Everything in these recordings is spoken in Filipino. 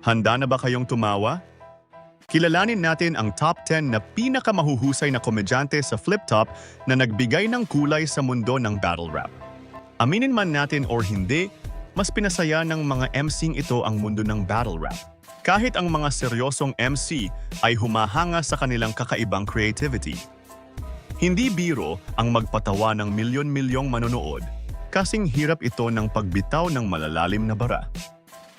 Handa na ba kayong tumawa? Kilalanin natin ang top 10 na pinakamahuhusay na komedyante sa Flip Top na nagbigay ng kulay sa mundo ng battle rap. Aminin man natin or hindi, mas pinasaya ng mga MCing ito ang mundo ng battle rap. Kahit ang mga seryosong MC ay humahanga sa kanilang kakaibang creativity. Hindi biro ang magpatawa ng milyon-milyong manonood, kasing hirap ito ng pagbitaw ng malalalim na bara.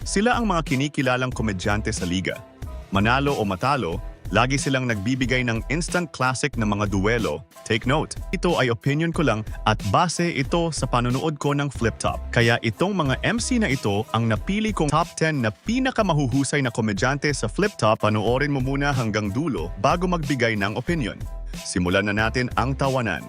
Sila ang mga kinikilalang komedyante sa liga. Manalo o matalo, lagi silang nagbibigay ng instant classic na mga duelo. Take note, ito ay opinion ko lang at base ito sa panonood ko ng Flip Top. Kaya itong mga MC na ito ang napili kong top 10 na pinakamahuhusay na komedyante sa Flip Top. Panoorin mo muna hanggang dulo bago magbigay ng opinion. Simulan na natin ang tawanan.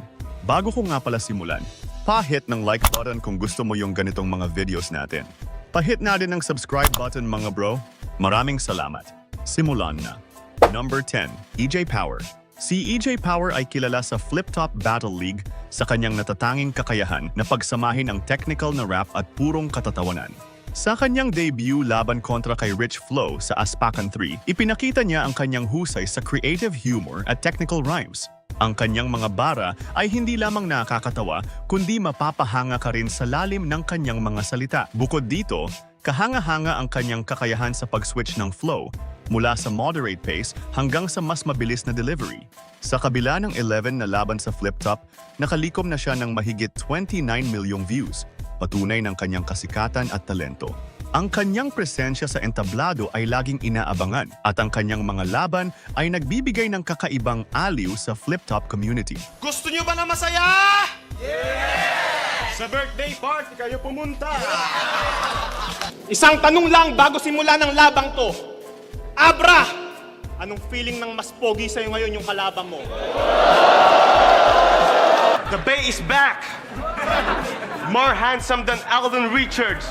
Bago ko nga pala simulan, pa-hit ng like button kung gusto mo yung ganitong mga videos natin. Pa-hit na din ng subscribe button mga bro. Maraming salamat. Simulan na. Number 10, EJ Power. Si EJ Power ay kilala sa Flip Top Battle League sa kanyang natatanging kakayahan na pagsamahin ang technical na rap at purong katatawanan. Sa kanyang debut laban kontra kay Rich Flow sa Aspacan 3, ipinakita niya ang kanyang husay sa creative humor at technical rhymes. Ang kanyang mga bara ay hindi lamang nakakatawa, kundi mapapahanga ka rin sa lalim ng kanyang mga salita. Bukod dito, kahanga-hanga ang kanyang kakayahan sa pag-switch ng flow mula sa moderate pace hanggang sa mas mabilis na delivery. Sa kabila ng 11 na laban sa Flip Top, nakalikom na siya ng mahigit 29 milyong views, patunay ng kanyang kasikatan at talento. Ang kanyang presensya sa entablado ay laging inaabangan at ang kanyang mga laban ay nagbibigay ng kakaibang aliw sa Flip Top community. Gusto nyo ba na masaya? Sa birthday party kayo pumunta. Isang tanong lang bago simula ng labang to. Abra! Anong feeling ng mas pogi sa'yo ngayon yung kalabang mo? The Bay is back! More handsome than Alden Richards.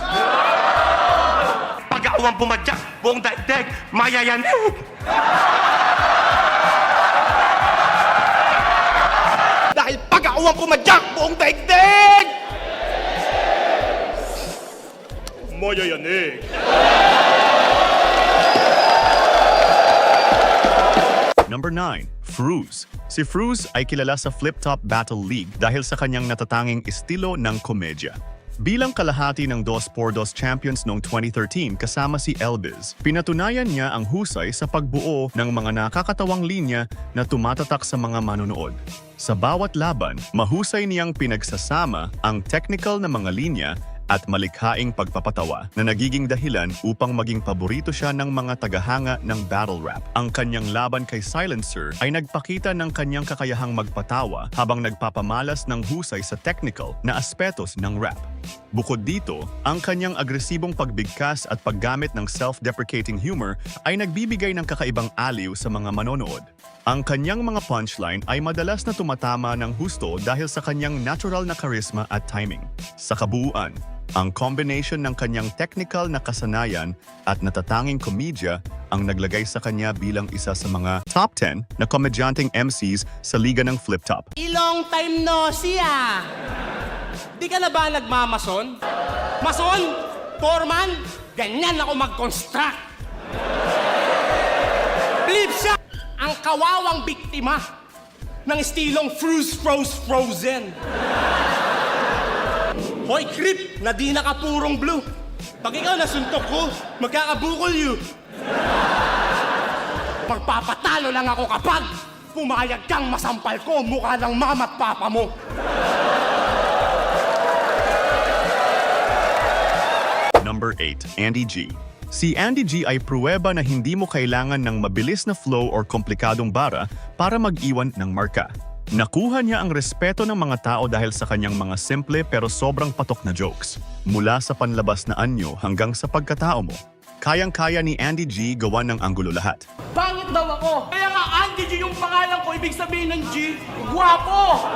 Pag-aawang pumadyak, buong daigdig, mayayanig! Dahil pag-aawang pumadyak, buong daigdig! Mayayanig. Number 9, Fruz. Si Fruz ay kilala sa Flip Top Battle League dahil sa kanyang natatanging estilo ng komedya. Bilang kalahati ng Dos por Dos Champions noong 2013 kasama si Elbiz, pinatunayan niya ang husay sa pagbuo ng mga nakakatawang linya na tumatatak sa mga manonood. Sa bawat laban, mahusay niyang pinagsasama ang technical na mga linya at malikhaing pagpapatawa na nagiging dahilan upang maging paborito siya ng mga tagahanga ng battle rap. Ang kanyang laban kay Silencer ay nagpakita ng kanyang kakayahang magpatawa habang nagpapamalas ng husay sa technical na aspetos ng rap. Bukod dito, ang kanyang agresibong pagbigkas at paggamit ng self-deprecating humor ay nagbibigay ng kakaibang aliw sa mga manonood. Ang kanyang mga punchline ay madalas na tumatama ng husto dahil sa kanyang natural na charisma at timing. Sa kabuuan, ang combination ng kanyang technical na kasanayan at natatanging komedya ang naglagay sa kanya bilang isa sa mga top 10 na komedyanteng MCs sa liga ng Flip Top. Ilong time no siya. Di ka na ba nagmamason? Mason? Foreman? Ganyan ako mag-construct. Flip siya! Ang kawawang biktima ng estilong Fruze Froze Frozen. Hoy, creep! Na di nakapurong blue. Pag ikaw nasuntok ko, magkakabukol you. Magpapatalo lang ako kapag pumayag kang masampal ko mukha ng mama at papa mo. Number 8, Andy G. Si Andy G ay pruweba na hindi mo kailangan ng mabilis na flow or komplikadong bara para mag-iwan ng marka. Nakuha niya ang respeto ng mga tao dahil sa kanyang mga simple pero sobrang patok na jokes. Mula sa panlabas na anyo hanggang sa pagkatao mo. Kayang-kaya ni Andy G gawa ng anggulo lahat. Pangit daw ako. Kaya nga, Andy G yung pangalan ko, ibig sabihin ng G, guwapo!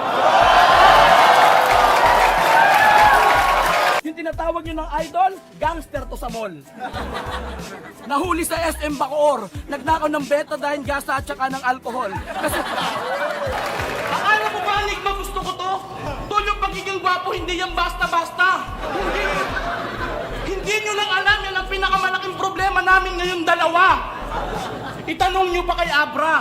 Yung tinatawag nyo ng idol, gangster to sa mall. Nahuli sa SM Bacoor, nagnakaw ng betadine, gasa at saka ng alcohol. Kasi Akala mo ba, Enigma, gusto ko to? Tol, yung pagiging gwapo, hindi yan basta-basta. Hindi. Hindi nyo lang alam, yan ang pinakamalaking problema namin ngayon dalawa. Itanong nyo pa kay Abra.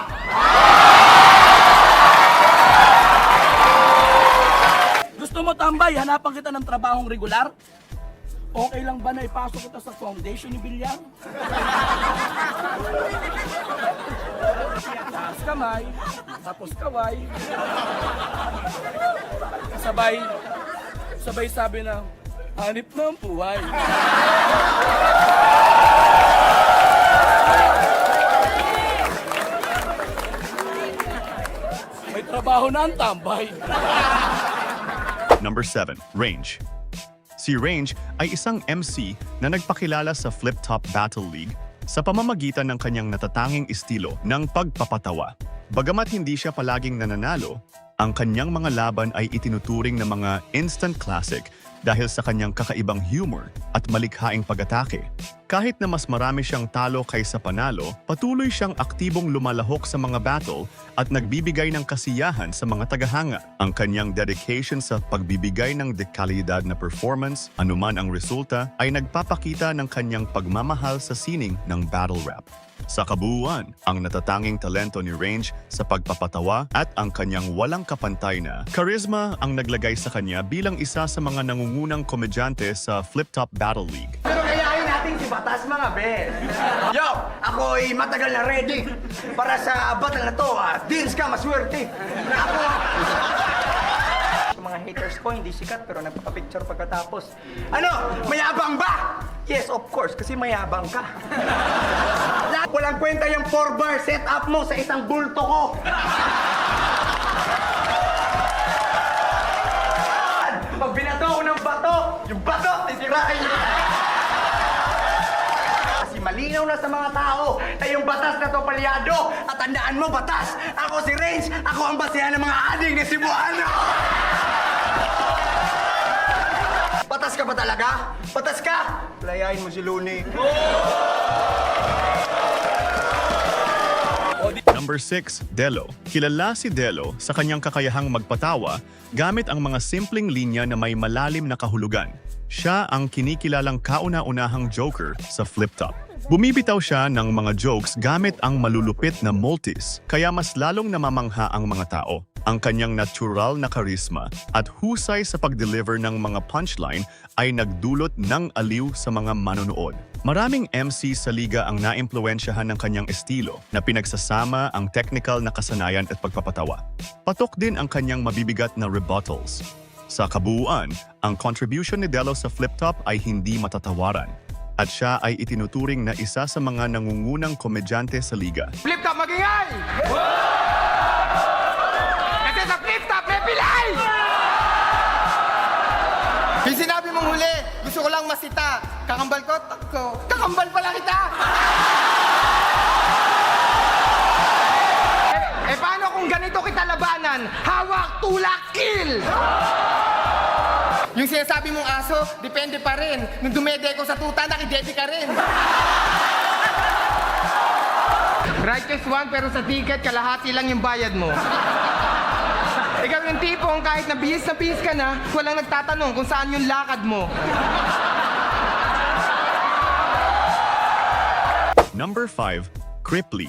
Gusto mo tambay, hanapan kita ng trabahong regular? Okay lang ba na ipasok kita sa foundation ni Bilyang? Taas kamay, tapos kaway. Sabay, sabay sabi na, hanip ng buhay. May trabaho na ang tambay. Number 7. Range. Si Range ay isang MC na nagpakilala sa Flip Top Battle League sa pamamagitan ng kanyang natatanging estilo ng pagpapatawa. Bagamat hindi siya palaging nananalo, ang kanyang mga laban ay itinuturing na mga instant classic dahil sa kanyang kakaibang humor at malikhaing pag-atake. Kahit na mas marami siyang talo kaysa panalo, patuloy siyang aktibong lumalahok sa mga battle at nagbibigay ng kasiyahan sa mga tagahanga. Ang kanyang dedication sa pagbibigay ng dekalidad na performance, anuman ang resulta, ay nagpapakita ng kanyang pagmamahal sa sining ng battle rap. Sa kabuuan, ang natatanging talento ni Range sa pagpapatawa at ang kanyang walang kapantay na charisma ang naglagay sa kanya bilang isa sa mga nangungunang komedyante sa Flip Top Battle League. Pero kayain natin si Batas mga ben. Yo, ako ay matagal na ready para sa battle na to. Ah, Deals ka, maswerte. Na ako... Sa mga haters ko, hindi sikat pero nagpapapicture pagkatapos. Ano? Mayabang ba? Yes, of course, kasi mayabang ka. La- Walang kwenta yung 4-bar setup mo sa isang bulto ko. Pag binato ko ng bato, yung bato, titirahin niya. Kasi malinaw na sa mga tao na yung batas na to palyado. At tandaan mo, batas, ako si Range, ako ang basihan ng mga ading ni Cebuano. Batas ka ba talaga? Batas ka? Layain mo si Looney. Number 6, Delo. Kilala si Delo sa kanyang kakayahang magpatawa gamit ang mga simpleng linya na may malalim na kahulugan. Siya ang kinikilalang kauna-unahang joker sa Flip Top. Bumibitaw siya ng mga jokes gamit ang malulupit na multis, kaya mas lalong namamangha ang mga tao. Ang kanyang natural na karisma at husay sa pag-deliver ng mga punchline ay nagdulot ng aliw sa mga manonood. Maraming MC sa liga ang naimpluwensyahan ng kanyang estilo na pinagsasama ang technical na kasanayan at pagpapatawa. Patok din ang kanyang mabibigat na rebuttals. Sa kabuuan, ang contribution ni Delo sa Flip Top ay hindi matatawaran at siya ay itinuturing na isa sa mga nangungunang komedyante sa liga. Flip top magingay! Kasi ko lang masita. Kakambal ko, takko. Kakambal pala kita! eh, eh, paano kung ganito kita labanan? Hawak, tulak, kill! Yung sinasabi mong aso, depende pa rin. Nung dumede ko sa tuta, nakidede ka rin. Righteous one, pero sa ticket, kalahati lang yung bayad mo. Ikaw yung tipong kahit na bihis na bihis ka na, walang nagtatanong kung saan yung lakad mo. Number 5, Cripply.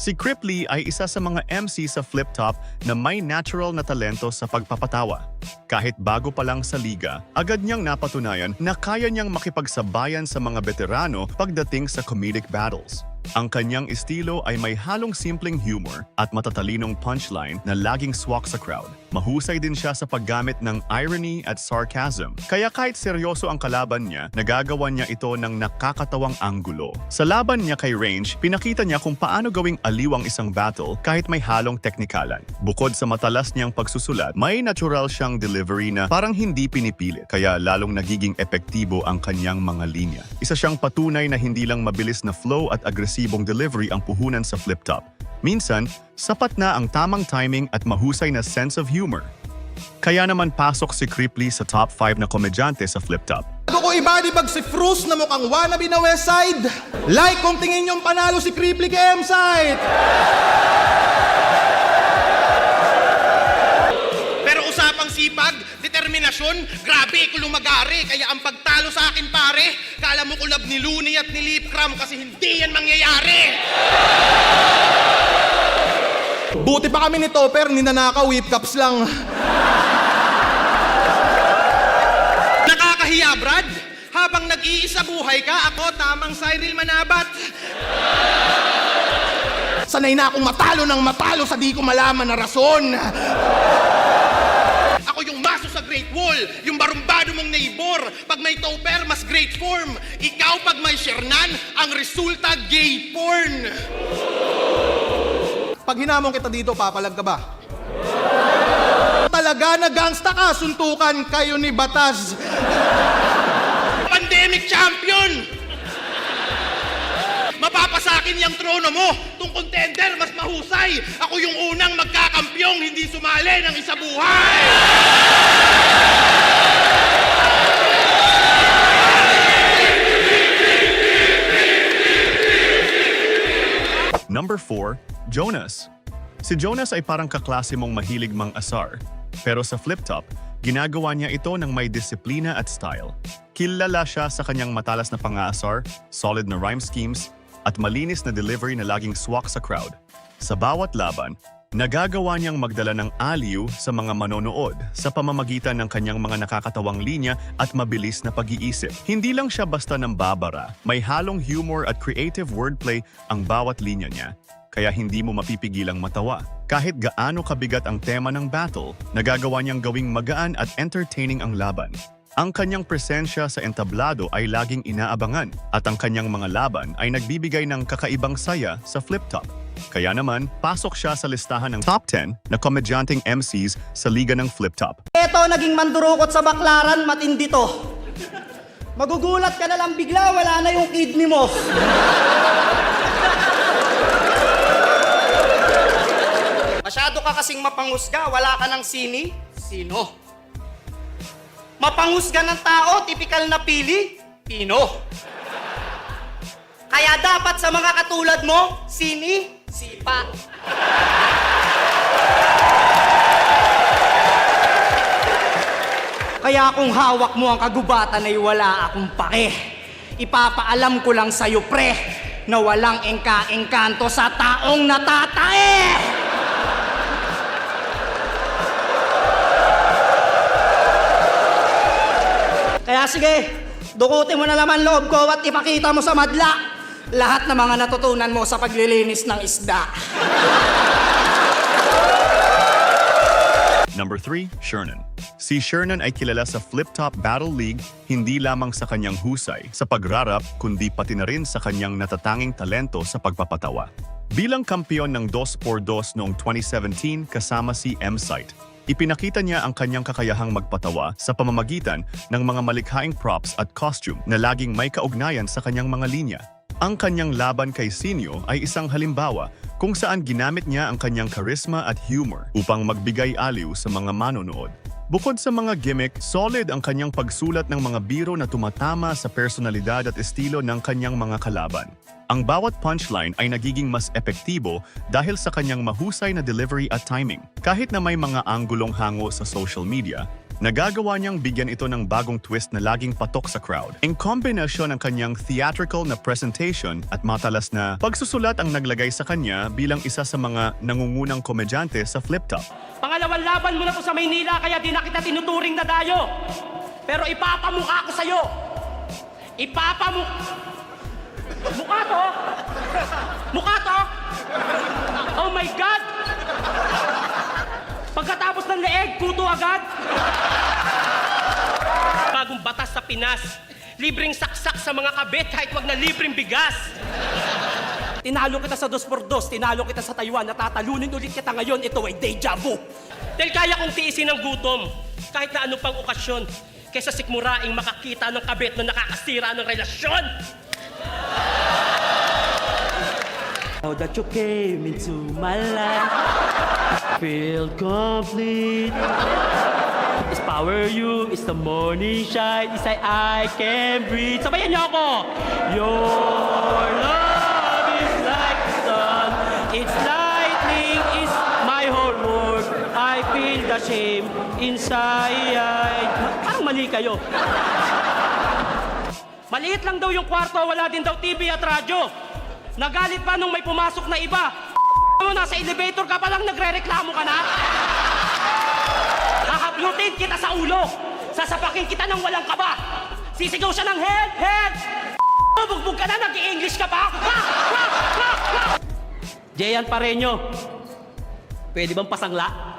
Si Cripply ay isa sa mga MC sa Flip Top na may natural na talento sa pagpapatawa. Kahit bago pa lang sa liga, agad niyang napatunayan na kaya niyang makipagsabayan sa mga veterano pagdating sa comedic battles. Ang kanyang estilo ay may halong simpleng humor at matatalinong punchline na laging swak sa crowd. Mahusay din siya sa paggamit ng irony at sarcasm. Kaya kahit seryoso ang kalaban niya, nagagawa niya ito ng nakakatawang anggulo. Sa laban niya kay Range, pinakita niya kung paano gawing aliw ang isang battle kahit may halong teknikalan. Bukod sa matalas niyang pagsusulat, may natural siyang delivery na parang hindi pinipilit, kaya lalong nagiging epektibo ang kanyang mga linya. Isa siyang patunay na hindi lang mabilis na flow at agresibong delivery ang puhunan sa flip top. Minsan, sapat na ang tamang timing at mahusay na sense of humor. Kaya naman pasok si Cripply sa top 5 na komedyante sa flip top. Bago ko ibadibag si Fruz na mukhang wannabe na West Side, like kung tingin niyong panalo si Cripply kay M-Side! Relasyon? Grabe, ikaw lumagari. Kaya ang pagtalo sa akin, pare, kala mo kulab ni Looney at ni Lip Cram kasi hindi yan mangyayari. Buti pa kami ni Topper, ninanakaw, whip cups lang. Nakakahiya, Brad. Habang nag-iisa buhay ka, ako tamang Cyril Manabat. Sanay na akong matalo ng matalo sa di ko malaman na rason. Great Wall, yung barumbado mong neighbor. Pag may topper, mas great form. Ikaw pag may shernan, ang resulta gay porn. Pag hinamon kita dito, papalag ka ba? Talaga na gangsta ka, suntukan kayo ni Batas. Pandemic champion! Mapapasakin yung trono mo. Tung contender, mas mahusay. Ako yung unang magkakampyong hindi sumali ng isa buhay. Number 4, Jonas. Si Jonas ay parang kaklase mong mahilig mang asar. Pero sa flip top, ginagawa niya ito ng may disiplina at style. Kilala siya sa kanyang matalas na pang-aasar, solid na rhyme schemes, at malinis na delivery na laging swak sa crowd. Sa bawat laban, nagagawa niyang magdala ng aliw sa mga manonood sa pamamagitan ng kanyang mga nakakatawang linya at mabilis na pag-iisip. Hindi lang siya basta ng babara, may halong humor at creative wordplay ang bawat linya niya kaya hindi mo mapipigilang matawa. Kahit gaano kabigat ang tema ng battle, nagagawa niyang gawing magaan at entertaining ang laban. Ang kanyang presensya sa entablado ay laging inaabangan at ang kanyang mga laban ay nagbibigay ng kakaibang saya sa flip top. Kaya naman, pasok siya sa listahan ng top 10 na komedyanteng MCs sa liga ng flip top. Eto, naging mandurukot sa baklaran, matindi to. Magugulat ka na lang bigla, wala na yung kidney mo. Masyado ka kasing mapangusga, wala ka ng sini. Sino? Mapangusga ng tao, tipikal na pili. Pino. Kaya dapat sa mga katulad mo, sini, sipa. Kaya kung hawak mo ang kagubatan ay wala akong pake. Ipapaalam ko lang sa'yo, pre, na walang engka-engkanto sa taong natatae! Kaya sige, dukutin mo na naman loob ko at ipakita mo sa madla lahat ng mga natutunan mo sa paglilinis ng isda. Number 3, Shernan. Si Shernan ay kilala sa Flip Top Battle League hindi lamang sa kanyang husay sa pagrarap kundi pati na rin sa kanyang natatanging talento sa pagpapatawa. Bilang kampiyon ng 2x2 noong 2017 kasama si M-Site, ipinakita niya ang kanyang kakayahang magpatawa sa pamamagitan ng mga malikhaing props at costume na laging may kaugnayan sa kanyang mga linya. Ang kanyang laban kay Sinyo ay isang halimbawa kung saan ginamit niya ang kanyang charisma at humor upang magbigay aliw sa mga manonood. Bukod sa mga gimmick, solid ang kanyang pagsulat ng mga biro na tumatama sa personalidad at estilo ng kanyang mga kalaban. Ang bawat punchline ay nagiging mas epektibo dahil sa kanyang mahusay na delivery at timing. Kahit na may mga anggulong hango sa social media, Nagagawa niyang bigyan ito ng bagong twist na laging patok sa crowd. Ang kombinasyon ng kanyang theatrical na presentation at matalas na pagsusulat ang naglagay sa kanya bilang isa sa mga nangungunang komedyante sa flip top. Pangalawang laban mo na to sa Maynila kaya di na kita tinuturing na dayo. Pero ipapamukha ko sa'yo. Ipapamu... Mukha to? Mukha to? Oh my God! Pagkatapos ng leeg, kuto agad? Bagong batas sa Pinas. Libreng saksak sa mga kabit kahit wag na libreng bigas. Tinalo kita sa 2x2, tinalo kita sa Taiwan, natatalunin ulit kita ngayon, ito ay deja vu. Dahil kaya kong tiisin ang gutom, kahit na ano pang okasyon, kaysa sikmuraing makakita ng kabit na nakakasira ng relasyon. Now that you came into my life, feel complete. It's power you, it's the morning shine, it's like I can breathe. Sabayan niyo ako! Your love is like the sun, it's lightning, the same inside. Parang mali kayo. Maliit lang daw yung kwarto, wala din daw TV at radyo. Nagalit pa nung may pumasok na iba. Mo, nasa elevator ka pa lang nagre-reklamo ka na? Hahaplutin kita sa ulo. Sasapakin kita ng walang kaba. Sisigaw siya ng head, head. Bugbog ka na, nag-i-English ka pa? Ha! Ha! Pareño, pwede bang pasangla?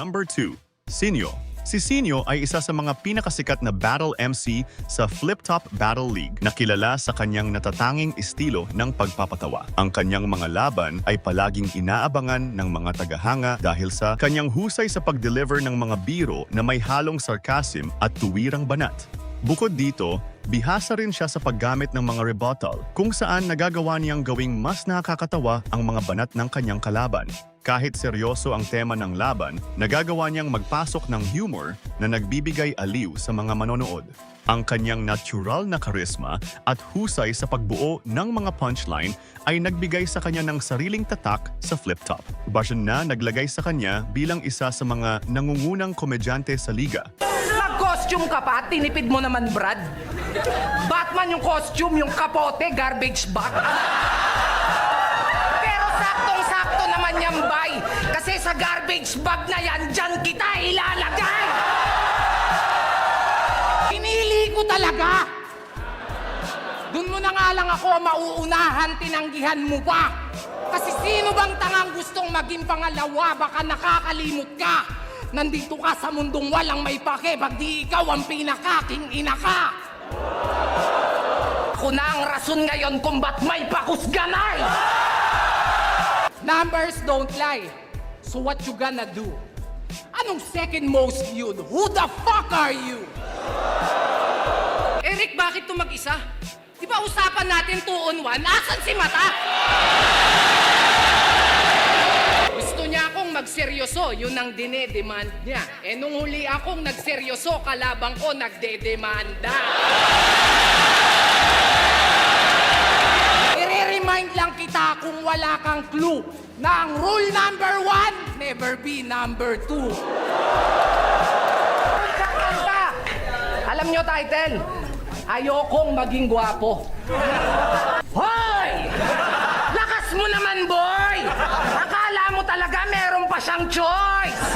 Number 2. Sinyo. Si Sinyo ay isa sa mga pinakasikat na battle MC sa Flip Top Battle League na kilala sa kanyang natatanging estilo ng pagpapatawa. Ang kanyang mga laban ay palaging inaabangan ng mga tagahanga dahil sa kanyang husay sa pag-deliver ng mga biro na may halong sarcasm at tuwirang banat. Bukod dito, bihasa rin siya sa paggamit ng mga rebuttal kung saan nagagawa niyang gawing mas nakakatawa ang mga banat ng kanyang kalaban. Kahit seryoso ang tema ng laban, nagagawa niyang magpasok ng humor na nagbibigay aliw sa mga manonood. Ang kanyang natural na karisma at husay sa pagbuo ng mga punchline ay nagbigay sa kanya ng sariling tatak sa flip top. Basyon na naglagay sa kanya bilang isa sa mga nangungunang komedyante sa liga. Nag-costume ka pa, tinipid mo naman, Brad. Batman yung costume, yung kapote, garbage bag. Naman yan, bay. Kasi sa garbage bag na yan, dyan kita ilalagay. Pinili ko talaga. Doon mo na nga lang ako mauunahan, tinanggihan mo pa. Kasi sino bang tangang gustong maging pangalawa, baka nakakalimot ka. Nandito ka sa mundong walang may pake, pag di ikaw ang pinakaking ina ka. Ako na ang rason ngayon kung ba't may pakusganay. Numbers don't lie. So what you gonna do? Anong second most viewed? Who the fuck are you? Eric, bakit to mag-isa? Di ba usapan natin 2 on 1? Asan si Mata? Gusto niya akong magseryoso, yun ang dinedemand niya. Eh nung huli akong nagseryoso, kalabang ko nagdedemanda. Kita kung wala kang clue na ang rule number one, never be number two. Kakanta! Alam nyo, title, ayokong maging gwapo. Hoy! Lakas mo naman, boy! Akala mo talaga meron pa siyang choice!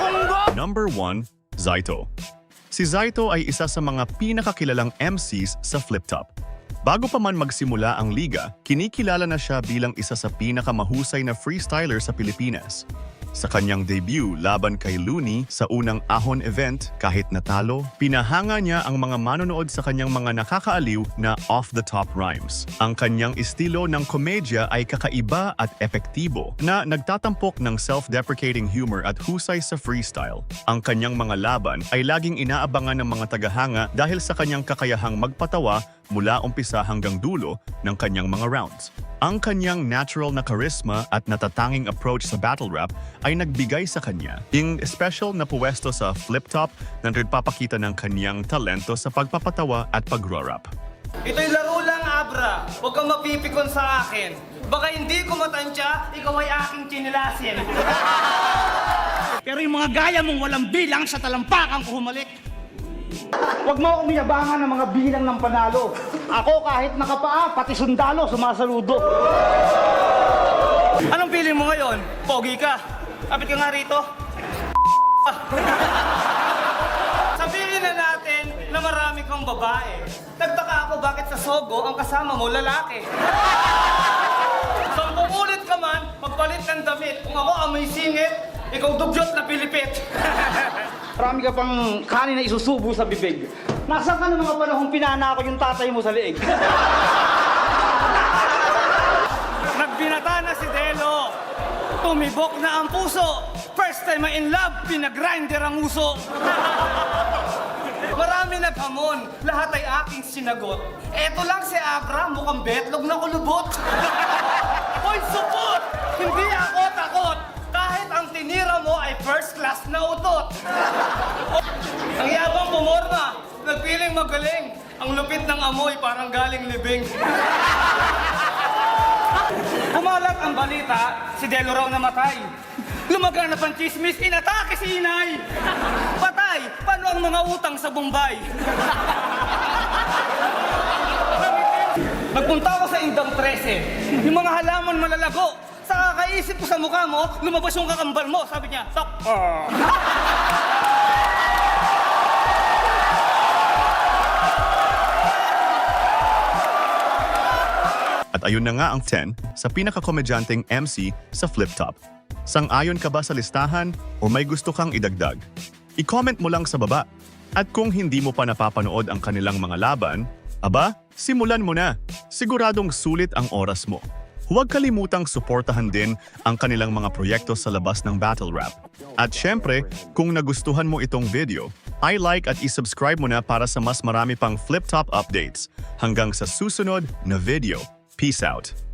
Unggo! Number 1, Zaito. Si Zaito ay isa sa mga pinakakilalang MCs sa Flip Top. Bago pa man magsimula ang liga, kinikilala na siya bilang isa sa pinakamahusay na freestyler sa Pilipinas. Sa kanyang debut laban kay Looney sa unang Ahon event, kahit natalo, pinahanga niya ang mga manonood sa kanyang mga nakakaaliw na off-the-top rhymes. Ang kanyang estilo ng komedya ay kakaiba at epektibo na nagtatampok ng self-deprecating humor at husay sa freestyle. Ang kanyang mga laban ay laging inaabangan ng mga tagahanga dahil sa kanyang kakayahang magpatawa mula umpisa hanggang dulo ng kanyang mga rounds. Ang kanyang natural na charisma at natatanging approach sa battle rap ay nagbigay sa kanya yung special na puwesto sa flip top na nagpapakita ng kanyang talento sa pagpapatawa at pagro-rap. Ito'y laro lang, Abra. Huwag kang mapipikon sa akin. Baka hindi ko matansya, ikaw ay aking chinilasin. Pero yung mga gaya mong walang bilang sa talampakan ko humalik. Huwag mo akong yabangan ng mga bilang ng panalo. Ako kahit nakapaa, pati sundalo sumasaludo. Anong feeling mo ngayon? Pogi ka. Kapit ka nga rito. Sabihin na natin na marami kang babae. Nagtaka ako bakit sa Sogo ang kasama mo lalaki. Sampung ulit ka man, magpalit ng damit. Kung ako amoy singit, ikaw dugyot na pilipit. Marami ka pang kanin na isusubo sa bibig. Nasaan ka ng mga panahong pinana ko yung tatay mo sa leeg? Nagbinata na si Delo. Tumibok na ang puso. First time I in love, pinagrinder ang uso. Marami naghamon, lahat ay aking sinagot. Eto lang si Abra, mukhang betlog na kulubot. Hoy, supot! First class na utot. ang yabang pumorma, nagpiling magaling. Ang lupit ng amoy, parang galing libing. Kumalat ang balita, si Delo raw namatay. Lumaganap ang chismis, inatake si inay. Patay, paano ang mga utang sa Bombay? Nagpunta ako sa Indang 13. Yung mga halaman malalago. Sa kakaisip ko sa mukha mo, lumabas yung kakambal mo. Sabi niya, Tok. At ayun na nga ang 10 sa pinakakomedyanteng MC sa Flip Top. Sang-ayon ka ba sa listahan o may gusto kang idagdag? I-comment mo lang sa baba. At kung hindi mo pa napapanood ang kanilang mga laban, aba, simulan mo na. Siguradong sulit ang oras mo. Huwag kalimutang suportahan din ang kanilang mga proyekto sa labas ng Battle Rap. At syempre, kung nagustuhan mo itong video, i-like at i-subscribe mo na para sa mas marami pang Flip Top updates. Hanggang sa susunod na video. Peace out.